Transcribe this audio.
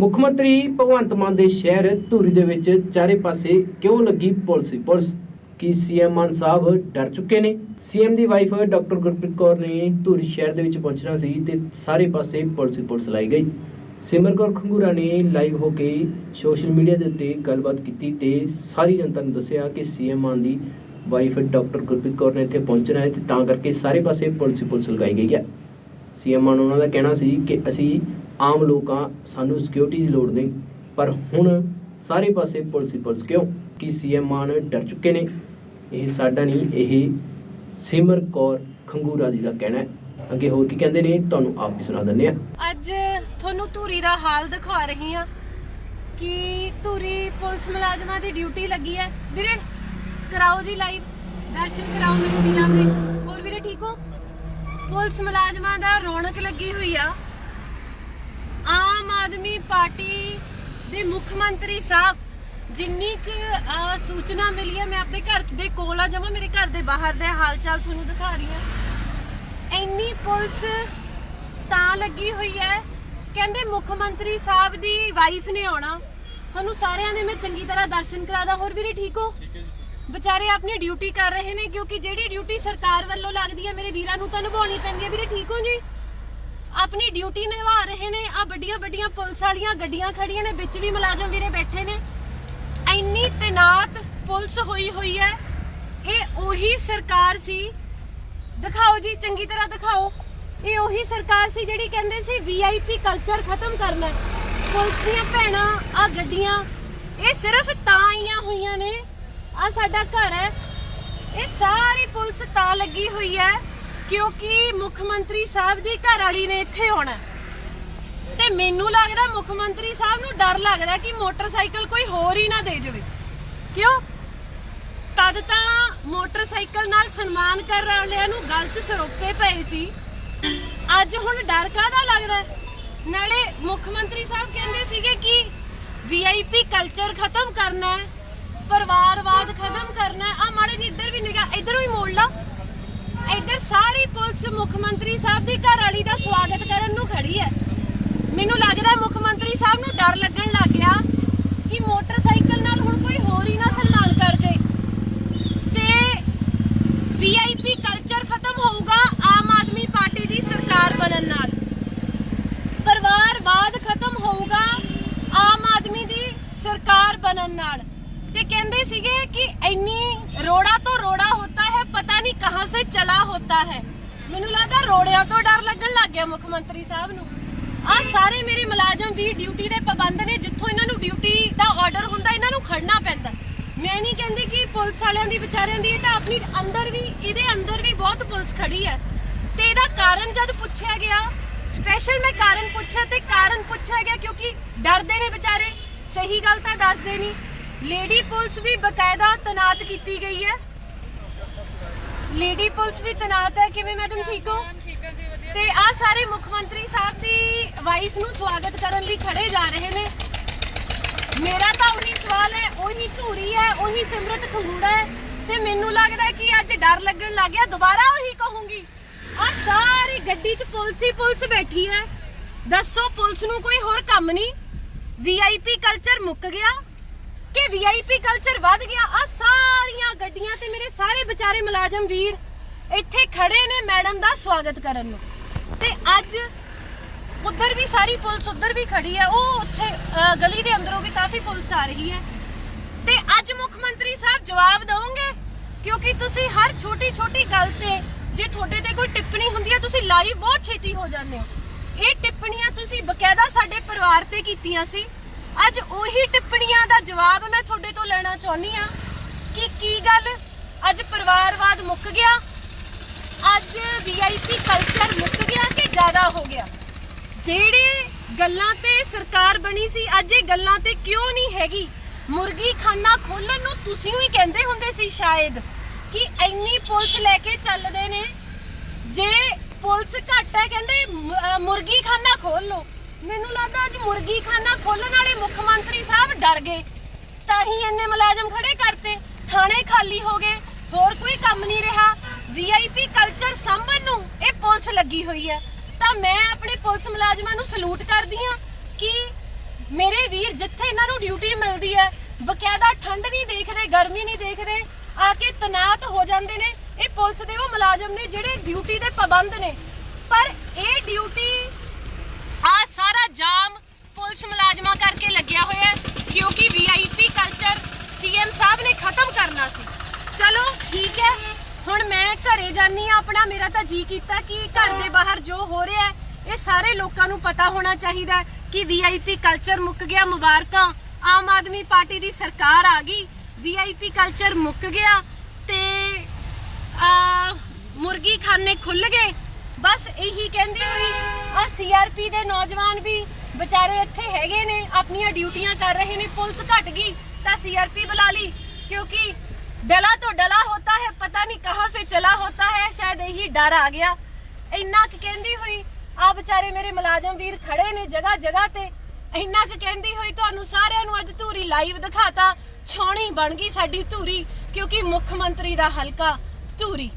ਮੁੱਖ ਮੰਤਰੀ ਭਗਵੰਤ ਮਾਨ ਦੇ ਸ਼ਹਿਰ ਧੂਰੀ ਦੇ ਵਿੱਚ ਚਾਰੇ ਪਾਸੇ ਕਿਉਂ ਲੱਗੀ ਪੁਲਿਸ? ਹੀ ਪੁਲਿਸ ਕੀ ਸੀਐਮ ਮਾਨ ਸਾਹਿਬ ਡਰ ਚੁੱਕੇ ਨੇ? ਸੀਐਮ ਦੀ ਵਾਈਫ ਡਾਕਟਰ ਗੁਰਪ੍ਰੀਤ ਕੌਰ ਨੇ ਧੂਰੀ ਸ਼ਹਿਰ ਦੇ ਵਿੱਚ ਪਹੁੰਚਣਾ ਸੀ ਤੇ ਸਾਰੇ ਪਾਸੇ ਪੁਲਿਸ ਪੁਲਿਸ ਲਾਈ ਗਈ। ਸਿਮਰ ਕੌਰ ਖੰਗੂਰਾ ਨੇ ਲਾਈਵ ਹੋ ਕੇ ਸੋਸ਼ਲ ਮੀਡੀਆ ਦੇ ਉੱਤੇ ਗੱਲਬਾਤ ਕੀਤੀ ਤੇ ਸਾਰੀ ਜਨਤਾ ਨੂੰ ਦੱਸਿਆ ਕਿ ਸੀਐਮ ਮਾਨ ਦੀ ਵਾਈਫ ਡਾਕਟਰ ਗੁਰਪ੍ਰੀਤ ਕੌਰ ਨੇ ਇੱਥੇ ਪਹੁੰਚਣਾ ਹੈ ਤੇ ਤਾਂ ਕਰਕੇ ਸਾਰੇ ਪਾਸੇ ਪੁਲਿਸ ਪੁਲਿਸ ਲਗਾਈ ਗਈ ਹੈ। ਸੀਐਮ ਮਾਨ ਉਹਨਾਂ ਦਾ ਕਹਿਣਾ ਸੀ ਕਿ ਅਸੀਂ ਆਮ ਲੋਕਾਂ ਸਾਨੂੰ ਸਿਕਿਉਰਿਟੀ ਦੀ ਲੋੜ ਨਹੀਂ। ਪਰ ਹੁਣ ਸਾਰੇ ਪਾਸੇ ਪੁਲਿਸ ਹੀ ਪੁਲਿਸ ਕਿਉਂ? ਕਿ ਸੀਐਮ ਮਾਨ ਡਰ ਚੁੱਕੇ ਨੇ? ਇਹ ਸਾਡਾ ਨਹੀਂ, ਇਹ ਸਿਮਰ ਕੌਰ ਖੰਗੂਰਾ ਜੀ ਦਾ ਕਹਿਣਾ ਹੈ। ਅੱਗੇ ਹੋਰ ਕੀ ਕਹਿੰਦੇ ਨੇ, ਤੁਹਾਨੂੰ ਆਪ ਵੀ ਸੁਣਾ ਦਿੰਦੇ ਆ ਅੱਜ ਤੁਹਾਨੂੰ ਧੂਰੀ ਦਾ ਹਾਲ ਦਿਖਾ ਰਹੀ ਹਾਂ ਕਿ ਧੂਰੀ ਪੁਲਿਸ ਮੁਲਾਜ਼ਮਾਂ ਦੀ ਡਿਊਟੀ ਲੱਗੀ ਹੈ। ਵੀਰੇ, ਕਰਾਓ ਜੀ ਲਾਈਵ ਦਰਸ਼ਨ ਕਰਾਓ ਮੇਰੇ ਵੀਰਾਂ ਦੇ। ਹੋਰ ਵੀਰੇ, ਠੀਕ ਹੋ? ਪੁਲਿਸ ਮੁਲਾਜ਼ਮਾਂ ਦਾ ਰੌਣਕ ਲੱਗੀ ਹੋਈ ਆ। ਆਮ ਆਦਮੀ ਪਾਰਟੀ ਦੇ ਮੁੱਖ ਮੰਤਰੀ ਸਾਹਿਬ ਜਿੰਨੀ ਕਿ ਸੂਚਨਾ ਮਿਲੀ ਹੈ ਮੈਂ ਆਪਣੇ ਘਰ ਦੇ ਕੋਲ ਆ ਜਮਾ ਮੇਰੇ ਘਰ ਦੇ ਬਾਹਰ ਦਾ ਹਾਲ ਚਾਲ ਤੁਹਾਨੂੰ ਦਿਖਾ ਰਹੀ ਹਾਂ। ਇੰਨੀ ਪੁਲਿਸ ਤਾਂ ਲੱਗੀ ਹੋਈ ਹੈ ਕਹਿੰਦੇ ਮੁੱਖ ਮੰਤਰੀ ਸਾਹਿਬ ਦੀ ਵਾਈਫ ਨੇ ਆਉਣਾ। ਤੁਹਾਨੂੰ ਸਾਰਿਆਂ ਦੇ ਮੈਂ ਚੰਗੀ ਤਰ੍ਹਾਂ ਦਰਸ਼ਨ ਕਰਾਦਾ ਹੋਰ ਵੀਰੇ ਠੀਕ ਹੋ? ਵਿਚਾਰੇ ਆਪਣੀ ਡਿਊਟੀ ਕਰ ਰਹੇ ਨੇ ਕਿਉਂਕਿ ਜਿਹੜੀ ਡਿਊਟੀ ਸਰਕਾਰ ਵੱਲੋਂ ਲੱਗਦੀ ਹੈ ਮੇਰੇ ਵੀਰਾਂ ਨੂੰ ਤਾਂ ਨਿਭਾਉਣੀ ਪੈਂਦੀ ਹੈ। ਵੀਰੇ ਠੀਕ ਹੋ ਜੀ? ਆਪਣੀ ਡਿਊਟੀ ਨਿਭਾ ਰਹੇ ਨੇ ਆ ਵੱਡੀਆਂ ਵੱਡੀਆਂ ਪੁਲਿਸ ਵਾਲੀਆਂ ਗੱਡੀਆਂ ਖੜੀਆਂ ਨੇ, ਵਿੱਚ ਵੀ ਮੁਲਾਜ਼ਮ ਵੀਰੇ ਬੈਠੇ ਨੇ। ਇੰਨੀ ਤੈਨਾਤ ਪੁਲਿਸ ਹੋਈ ਹੋਈ ਹੈ। ਇਹ ਉਹੀ ਸਰਕਾਰ ਸੀ। ਦਿਖਾਓ ਜੀ, ਚੰਗੀ ਤਰ੍ਹਾਂ ਦਿਖਾਓ। ਇਹ ਉਹੀ ਸਰਕਾਰ ਸੀ ਜਿਹੜੀ ਕਹਿੰਦੇ ਸੀ ਵੀਆਈਪੀ ਕਲਚਰ ਖਤਮ ਕਰਨਾ ਹੈ। ਪੁਲਿਸ ਦੀਆਂ ਭੈਣਾਂ ਆ ਗੱਡੀਆਂ, ਇਹ ਸਿਰਫ ਤਾਂ ਆਈਆਂ ਹੋਈਆਂ ਨੇ। ਆ ਸਾਡਾ ਘਰ ਹੈ। ਇਹ ਸਾਰੀ ਪੁਲਿਸ ਤਾਂ ਲੱਗੀ ਹੋਈ ਹੈ। ਕਿਉਂਕਿ ਮੁੱਖ ਮੰਤਰੀ ਸਾਹਿਬ ਦੀ ਘਰ ਵਾਲੀ ਨੇ ਇੱਥੇ ਆਉਣਾ। ਤੇ ਮੈਨੂੰ ਲੱਗਦਾ ਮੁੱਖ ਮੰਤਰੀ ਸਾਹਿਬ ਨੂੰ ਡਰ ਲੱਗਦਾ ਕਿ ਮੋਟਰਸਾਈਕਲ ਕੋਈ ਹੋਰ ਹੀ ਨਾ ਦੇ ਜਾਵੇ। ਕਿਉਂ? ਤਦ ਤਾਂ ਮੋਟਰਸਾਈਕਲ ਨਾਲ ਸਨਮਾਨ ਕਰਨ ਵਾਲਿਆਂ ਨੂੰ ਗਲ 'ਚ ਸਰੋਪੇ ਪਏ ਸੀ। ਅੱਜ ਹੁਣ ਡਰ ਕਾਹਦਾ ਲੱਗਦਾ? ਨਾਲੇ ਮੁੱਖ ਮੰਤਰੀ ਸਾਹਿਬ ਕਹਿੰਦੇ ਸੀਗੇ ਕਿ ਵੀਆਈਪੀ ਕਲਚਰ ਖਤਮ ਕਰਨਾ ਹੈ, ਪਰਿਵਾਰਵਾਦ ਖਤਮ ਕਰਨਾ ਹੈ। ਆ ਮਾੜੇ ਜੀ ਇੱਧਰ ਵੀ ਨਿਗਾ ਇੱਧਰੋਂ ਹੀ ਮੋੜ ਲਾ। ਇੱਧਰ ਸਾਰੀ ਪੁਲਿਸ ਮੁੱਖ ਮੰਤਰੀ ਸਾਹਿਬ ਦੀ ਘਰ ਵਾਲੀ ਦਾ ਸਵਾਗਤ ਕਰਨ ਨੂੰ ਖੜੀ ਹੈ। ਮੈਨੂੰ ਲੱਗਦਾ ਮੁੱਖ ਮੰਤਰੀ ਸਾਹਿਬ ਨੂੰ ਡਰ ਲੱਗਣ ਲੱਗ ਗਿਆ ਕਿ ਮੋਟਰਸਾਈਕਲ ਨਾਲ ਹੁਣ ਕੋਈ ਹੋਰ ਹੀ ਨਾ ਸਨਮਾਨ ਕਰ ਜੇ। ਤੇ ਵੀਆਈਪੀ ਕਲਚਰ ਖਤਮ ਹੋਊਗਾ ਆਮ ਆਦਮੀ ਪਾਰਟੀ ਦੀ ਸਰਕਾਰ ਬਣਨ ਨਾਲ। ਪਰਿਵਾਰਵਾਦ ਖਤਮ ਹੋਊਗਾ ਆਮ ਆਦਮੀ ਦੀ ਸਰਕਾਰ ਬਣਨ ਨਾਲ। ਤੇ ਕਹਿੰਦੇ ਸੀਗੇ ਕਿ ਇੰਨੀ ਰੋੜਾ ਤੋਂ ਰੋੜਾ ਹੋਤਾ ਹੈ ਪਤਾ ਨਹੀਂ ਕਹਾਂ ਸੇ ਚਲਾ ਹੈ। ਮੈਨੂੰ ਲੱਗਦਾ ਰੋੜਿਆਂ ਤੋਂ ਡਰ ਲੱਗਣ ਲੱਗ ਗਿਆ ਮੁੱਖ ਮੰਤਰੀ ਸਾਹਿਬ ਨੂੰ। ਆ ਸਾਰੇ ਮੇਰੇ ਮੁਲਾਜ਼ਮ ਵੀ ਡਿਊਟੀ ਦੇ ਪਾਬੰਦ ਨੇ, ਜਿੱਥੋਂ ਇਹਨਾਂ ਨੂੰ ਡਿਊਟੀ ਦਾ ਆਰਡਰ ਹੁੰਦਾ, ਇਹਨਾਂ ਨੂੰ ਖੜਨਾ ਪੈਂਦਾ। ਮੈਂ ਨਹੀਂ ਕਹਿੰਦੀ ਕਿ ਪੁਲਿਸ ਵਾਲਿਆਂ ਦੀ, ਵਿਚਾਰਿਆਂ ਦੀ, ਇਹ ਤਾਂ ਆਪਣੀ ਅੰਦਰ ਵੀ, ਇਹਦੇ ਅੰਦਰ ਵੀ ਬਹੁਤ ਪੁਲਿਸ ਖੜੀ ਹੈ। ਤੇ ਇਹਦਾ ਕਾਰਨ ਜਦ ਪੁੱਛਿਆ ਗਿਆ ਸਪੈਸ਼ਲ ਮੈਂ ਕਾਰਨ ਪੁੱਛਿਆ ਤੇ ਕਾਰਨ ਪੁੱਛਿਆ ਗਿਆ ਕਿਉਂਕਿ ਡਰਦੇ ਨੇ ਵਿਚਾਰੇ। ਸਹੀ ਗੱਲ ਤਾਂ ਦੱਸਦੇ ਨਹੀਂ। ਲੇਡੀ ਪੁਲਿਸ ਵੀ ਬਕਾਇਦਾ ਤਨਾਤ ਕੀਤੀ ਗਈ ਹੈ। ਲੇਡੀ ਪੁਲਿਸ ਵੀ ਤਨਾਤ ਹੈ। ਕਿਵੇਂ ਮੈਡਮ ਠੀਕ ਹੋ? ਤੇ ਆ ਸਾਰੇ ਮੁੱਖ ਮੰਤਰੀ ਸਾਹਿਬ ਦੀ ਵਾਈਫ ਨੂੰ ਸਵਾਗਤ ਕਰਨ ਲਈ ਖੜੇ ਜਾ ਰਹੇ ਨੇ। ਮੇਰਾ ਤਾਂ ਉਹੀ ਸਵਾਲ ਹੈ ਉਹੀ ਧੂਰੀ ਹੈ ਉਹੀ ਸਿਮਰਤ ਖੰਗੂੜਾ ਹੈ। ਤੇ ਮੈਨੂੰ ਲੱਗਦਾ ਹੈ ਕਿ ਅੱਜ ਡਰ ਲੱਗਣ ਲੱਗ ਗਿਆ ਦੁਬਾਰਾ ਉਹੀ ਕਹੂੰਗੀ। ਆ ਸਾਰੀ ਗੱਡੀ 'ਚ ਪੁਲਿਸ ਹੀ ਪੁਲਿਸ ਬੈਠੀ ਹੈ। ਦੱਸੋ ਪੁਲਿਸ ਨੂੰ ਕੋਈ ਹੋਰ ਕੰਮ ਨਹੀਂ? ਵੀਆਈਪੀ ਕਲਚਰ ਮੁੱਕ ਗਿਆ ਕਿ ਵੀਆਈਪੀ ਕਲਚਰ ਵੱਧ ਗਿਆ? ਆ ਸਾਰੀਆਂ ਗੱਡੀਆਂ ਤੇ ਸਾਰੇ ਮੁਲਾਜ਼ਮ ਵੀਰ ਇੱਥੇ ਖੜੇ ਨੇ ਮੈਡਮ ਦਾ ਸਵਾਗਤ ਕਰਨ ਨੂੰ। ਤੇ ਅੱਜ ਉਧਰ ਵੀ ਸਾਰੀ ਪੁਲਿਸ ਉਧਰ ਵੀ ਖੜੀ ਹੈ। ਉਹ ਉੱਥੇ ਅ, ਗਲੀ ਦੇ ਅੰਦਰੋਂ ਵੀ ਕਾਫੀ ਪੁਲਿਸ ਆ ਰਹੀ ਹੈ। ਤੇ ਅੱਜ ਮੁੱਖ ਮੰਤਰੀ ਸਾਹਿਬ ਜਵਾਬ ਦਿਓਗੇ ਕਿਉਂਕਿ ਤੁਸੀਂ ਹਰ ਛੋਟੀ ਛੋਟੀ ਗੱਲ ਤੇ ਜੇ ਤੁਹਾਡੇ ਤੇ ਕੋਈ ਟਿੱਪਣੀ ਹੁੰਦੀ ਹੈ ਤੁਸੀਂ ਲਾਈਵ ਬਹੁਤ ਛੇਤੀ ਹੋ ਜਾਂਦੇ ਹੋ। ਇਹ ਟਿੱਪਣੀਆਂ ਤੁਸੀਂ ਬਕਾਇਦਾ ਸਾਡੇ ਪਰਿਵਾਰ ਤੇ ਕੀਤੀਆਂ ਸੀ। ਅੱਜ ਉਹੀ ਟਿੱਪਣੀਆਂ ਦਾ ਜਵਾਬ ਮੈਂ ਤੁਹਾਡੇ ਤੋਂ ਲੈਣਾ ਚਾਹੁੰਦੀ ਆ ਕਿ ਕੀ ਗੱਲ ਅੱਜ ਪਰਿਵਾਰਵਾਦ ਮੁੱਕ ਗਿਆ। ਅੱਜ ਵੀਆਈਪੀ ਕਲਚਰ ਮੁੱਕ ਗਿਆ ਕਿ ਜ਼ਿਆਦਾ ਹੋ ਗਿਆ? ਜਿਹੜੇ ਗੱਲਾਂ ਤੇ ਸਰਕਾਰ ਬਣੀ ਸੀ, ਅੱਜ ਇਹ ਗੱਲਾਂ ਤੇ ਕਿਉਂ ਨਹੀਂ ਹੈਗੀ? ਮੁਰਗੀ ਖਾਨਾ ਖੋਲਣ ਨੂੰ ਤੁਸੀਂ ਵੀ ਕਹਿੰਦੇ ਹੁੰਦੇ ਸੀ ਸ਼ਾਇਦ ਕਿ ਇੰਨੀ ਪੁਲਿਸ ਲੈ ਕੇ ਚੱਲਦੇ ਨੇ। ਜੇ ਪੁਲਿਸ ਘੱਟ ਹੈ, ਕਹਿੰਦੇ ਮੁਰਗੀ ਖਾਨਾ ਖੋਲ ਲਓ। ਮੈਨੂੰ ਲੱਗਦਾ ਅੱਜ ਮੁਰਗੀ ਖਾਨਾ ਖੋਲਣ ਵਾਲੇ ਮੁੱਖ ਮੰਤਰੀ ਸਾਹਿਬ ਡਰ ਗਏ। ਤਾਂ ਹੀ ਇੰਨੇ ਮੁਲਾਜ਼ਮ ਖੜੇ ਕਰਤੇ। ਥਾਣੇ ਖਾਲੀ ਹੋ ਗਏ। ਹੋਰ ਕੋਈ ਕੰਮ ਨਹੀਂ ਰਿਹਾ। ਵੀਆਈਪੀ ਕਲਚਰ ਸੰਭਨ ਨੂੰ ਇਹ ਪੁਲਿਸ ਲੱਗੀ ਹੋਈ ਹੈ। ਤਾਂ ਮੈਂ ਆਪਣੇ ਪੁਲਿਸ ਮੁਲਾਜ਼ਮਾਂ ਨੂੰ ਸਲੂਟ ਕਰਦੀ ਹਾਂ ਕਿ ਮੇਰੇ ਵੀਰ ਜਿੱਥੇ ਇਹਨਾਂ ਨੂੰ ਡਿਊਟੀ ਮਿਲਦੀ ਹੈ, ਬਕਾਇਦਾ ਠੰਡ ਨਹੀਂ ਦੇਖਦੇ, ਗਰਮੀ ਨਹੀਂ ਦੇਖਦੇ, ਆ ਕੇ ਤਨਾਤ ਹੋ ਜਾਂਦੇ ਨੇ। ਇਹ ਪੁਲਿਸ ਦੇ ਉਹ ਮੁਲਾਜ਼ਮ ਨੇ ਜਿਹੜੇ ਡਿਊਟੀ ਦੇ ਪਾਬੰਦ ਨੇ। ਪਰ ਇਹ ਡਿਊਟੀ ਆ ਸਾਰਾ ਜਾਮ ਪੁਲਿਸ ਮੁਲਾਜ਼ਮਾਂ ਕਰਕੇ ਲੱਗਿਆ ਹੋਇਆ ਹੈ, ਕਿਉਂਕਿ ਵੀਆਈਪੀ ਕਲਚਰ ਸੀਐਮ ਸਾਹਿਬ ਨੇ ਖਤਮ ਕਰਨਾ ਸੀ। ਚਲੋ ਠੀਕ ਹੈ। ਹੁਣ ਮੈਂ ਘਰੇ ਜਾਨੀ ਆ ਆਪਣਾ ਮੇਰਾ ਤਾਂ ਜੀ ਕੀਤਾ ਕਿ ਘਰ ਦੇ ਬਾਹਰ ਜੋ ਹੋ ਰਿਹਾ ਹੈ ਇਹ ਸਾਰੇ ਲੋਕਾਂ ਨੂੰ ਪਤਾ ਹੋਣਾ ਚਾਹੀਦਾ ਕਿ ਵੀਆਈਪੀ ਕਲਚਰ ਮੁੱਕ ਗਿਆ ਮੁਬਾਰਕਾਂ। ਆਮ ਆਦਮੀ ਪਾਰਟੀ ਦੀ ਸਰਕਾਰ ਆ ਗਈ ਵੀਆਈਪੀ ਕਲਚਰ ਮੁੱਕ ਗਿਆ ਤੇ ਆ ਮੁਰਗੀ ਖਾਨੇ ਖੁੱਲ ਗਏ। ਬਸ ਇਹੀ ਕਹਿੰਦੇ ਹੋਈ ਆ ਸੀਆਰਪੀ ਦੇ ਨੌਜਵਾਨ ਵੀ ਵਿਚਾਰੇ ਇੱਥੇ ਹੈਗੇ ਨੇ ਆਪਣੀਆਂ ਡਿਊਟੀਆਂ ਕਰ ਰਹੇ ਨੇ ਪੁਲਿਸ ਘਟ ਗਈ ਤਾਂ ਸੀਆਰਪੀ ਬੁਲਾ ਲਈ ਕਿਉਂਕਿ डला तो डला होता है पता नहीं कहां से चला होता है शायद यही डर आ गया ਇੰਨਾ ਕੁ ਕਹਿੰਦੀ ਹੋਈ ਆ ਵਿਚਾਰੇ ਮੇਰੇ ਮੁਲਾਜ਼ਮ ਵੀਰ ਖੜੇ ਨੇ ਜਗ੍ਹਾ ਜਗ੍ਹਾ ਤੇ ਇੰਨਾ ਕੁ ਕਹਿੰਦੀ ਹੋਈ ਤੁਹਾਨੂੰ ਸਾਰਿਆਂ ਨੂੰ ਅੱਜ ਧੂਰੀ ਲਾਈਵ ਦਿਖਾਤਾ ਛਾਉਣੀ ਬਣ ਗਈ ਸਾਡੀ ਧੂਰੀ ਕਿਉਂਕਿ ਮੁੱਖ ਮੰਤਰੀ ਦਾ ਹਲਕਾ ਧੂਰੀ